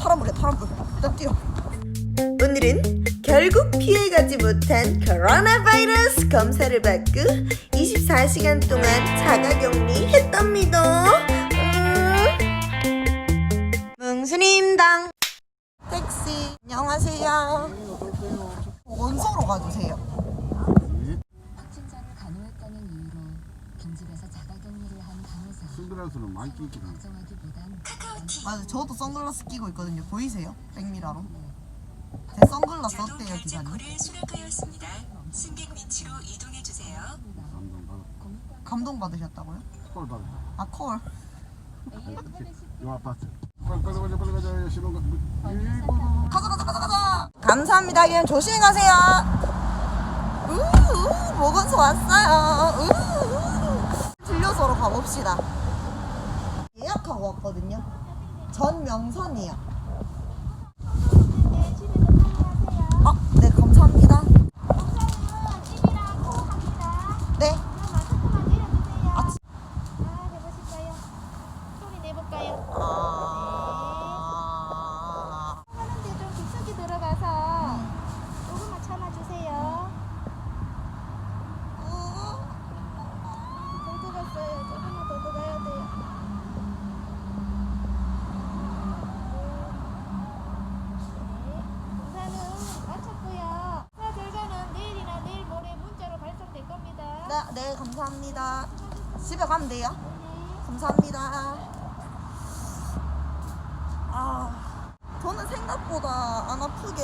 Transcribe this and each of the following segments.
파란불이야 파란불 일단 뛰어. 오늘은 결국 피해가지 못한 코로나 바이러스 검사를 받고 24시간 동안 자가 격리 했답니다. 음. 뭉순임당. 택시 안녕하세요. 원소로 가주세요 빈집에서 자가격리를 한 간호사 선글라스는 많이 끼긴 해. 걱정하기보단 맞아 저도 선글라스 끼고 있거든요 보이세요? 백미라로 제 선글라스 어때요 기사님? 를 수락하였습니다. 승객 위치로 이동해 주세요. 감동 받으셨다고요? 콜 받아. 아 콜. 요 아파트. 빨리 빨리 빨리 빨리 가자. 신호 가. 일본. 가자 가자 가자 가자. 감사합니다. 그냥 조심히 가세요. 우우 모건소 왔어요. 우우 진료소로 가봅시다. 예약하고 왔거든요. 전명선이요. 아, 네 감사합니다. 네. 아, 지- 해보실까요? 소리 내볼까요? 아. 하는데 좀 깊숙이 들어가서 조금만 참아주세요. 덜 들었어요. 조금만 더 들어가야 돼요. 네. 우선은 마쳤고요. 수사 결과는 내일이나 내일 모레 문자로 발송될 겁니다. 네, 네, 감사합니다. 집에 가면 돼요? 네. 감사합니다. 아, 저는 생각보다 안 아프게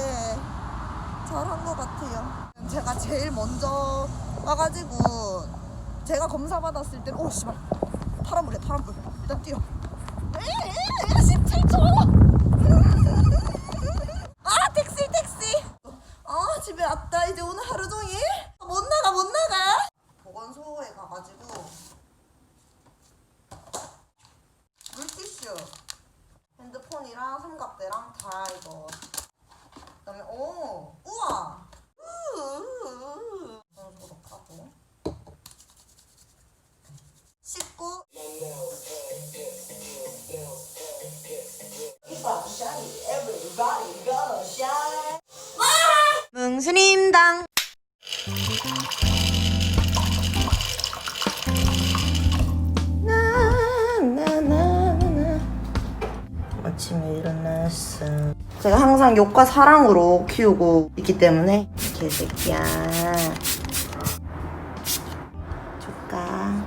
잘한 것 같아요. 제가 제일 먼저 와가지고 제가 검사 받았을 때는 오 씨발 파란불이야 파란불 일단 뛰어. 에이, 17초. 아 택시 택시. 아 집에 왔다 이제 오늘 하루 종일 못 나가 못 나가. 보건소에 가가지고 물티슈, 핸드폰이랑 삼각대랑 다 이거. 일어났어 제가 항상 욕과 사랑으로 키우고 있기 때문에 개새끼야. 조까?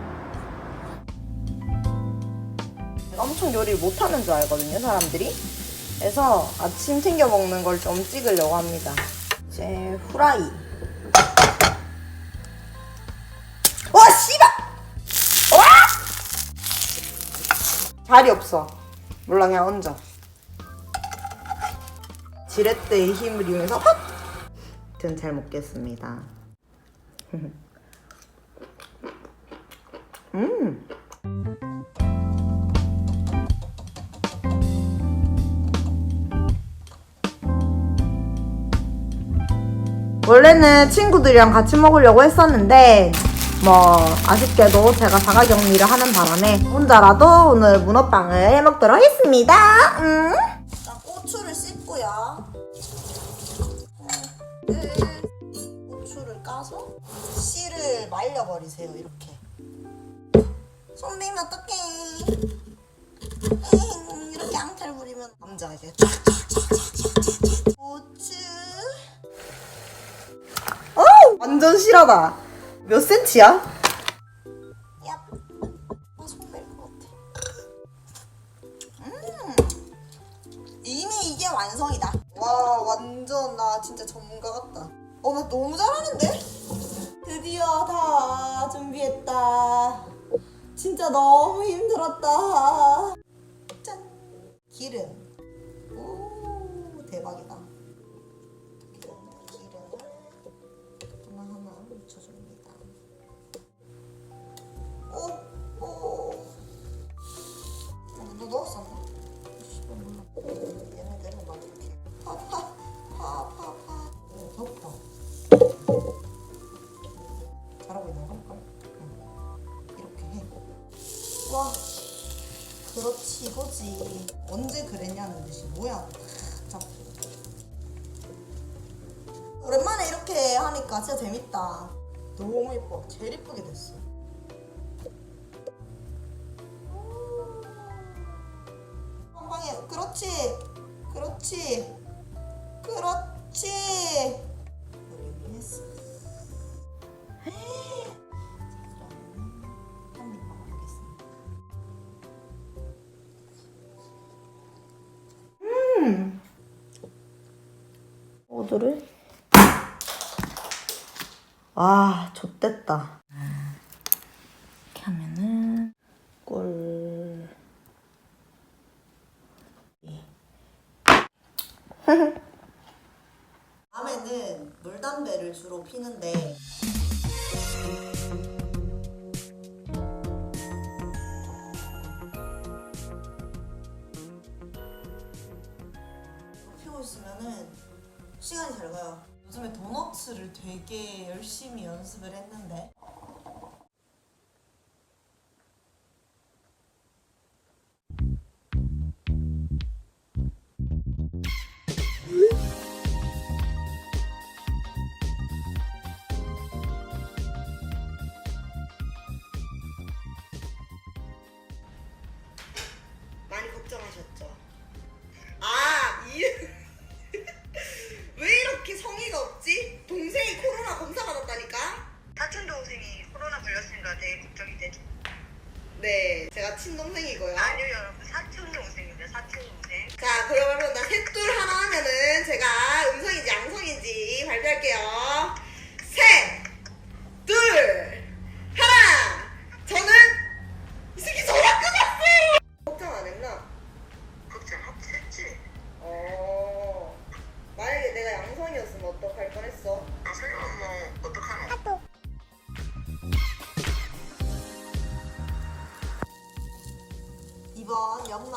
엄청 요리를 못하는 줄 알거든요 사람들이. 그래서 아침 챙겨 먹는 걸 좀 찍으려고 합니다. 이제 후라이. 와 씨발! 자리 없어. 몰라 그냥 얹어. 지렛대의 힘을 이용해서 헛! 전잘 먹겠습니다. 음. 원래는 친구들이랑 같이 먹으려고 했었는데 뭐 아쉽게도 제가 자가격리를 하는 바람에 혼자라도 오늘 문어빵을 해 먹도록 하겠습니다. 음. 씻고요. 네. 고추를 까서 씨를 말려버리세요 이렇게. 손님이 어떡해? 이렇게 앙탈 부리면 남자 이제 고추. 어 완전 실하다. 몇 센치야? 야, 완성이다. 와, 완전 나 진짜 전문가 같다. 어, 나 너무 잘하는데? 드디어 다 준비했다. 진짜 너무 힘들었다. 짠, 기름. 이렇게 하니까 진짜 재밌다. 너무 예뻐. 제일 예쁘게 됐어. 한 방에 그렇지. 그렇지. 그렇지. 여기. 음. 오드를 아, 좆됐다. 이렇게 하면은 꿀. 밤에는 물담배를 주로 피는데 피고 있으면은 시간이 잘 가요. 요즘에 도너츠를 되게 열심히 연습을 했는데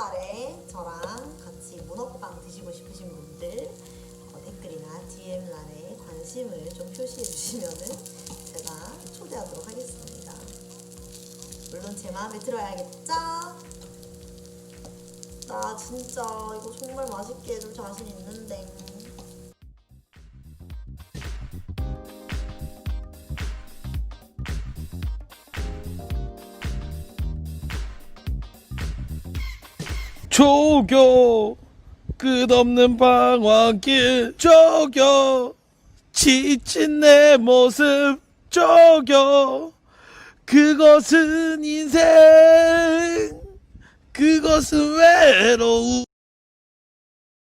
연말에 저랑 같이 문어빵 드시고 싶으신 분들 어, 댓글이나 DM란에 관심을 좀 표시해 주시면은 제가 초대하도록 하겠습니다. 물론 제 마음에 들어야겠죠? 나 진짜 이거 정말 맛있게 해줄 자신 있는데. 조교 끝없는 방황길 조교. 지친 내 모습 조교. 그것은 인생 그것은 외로움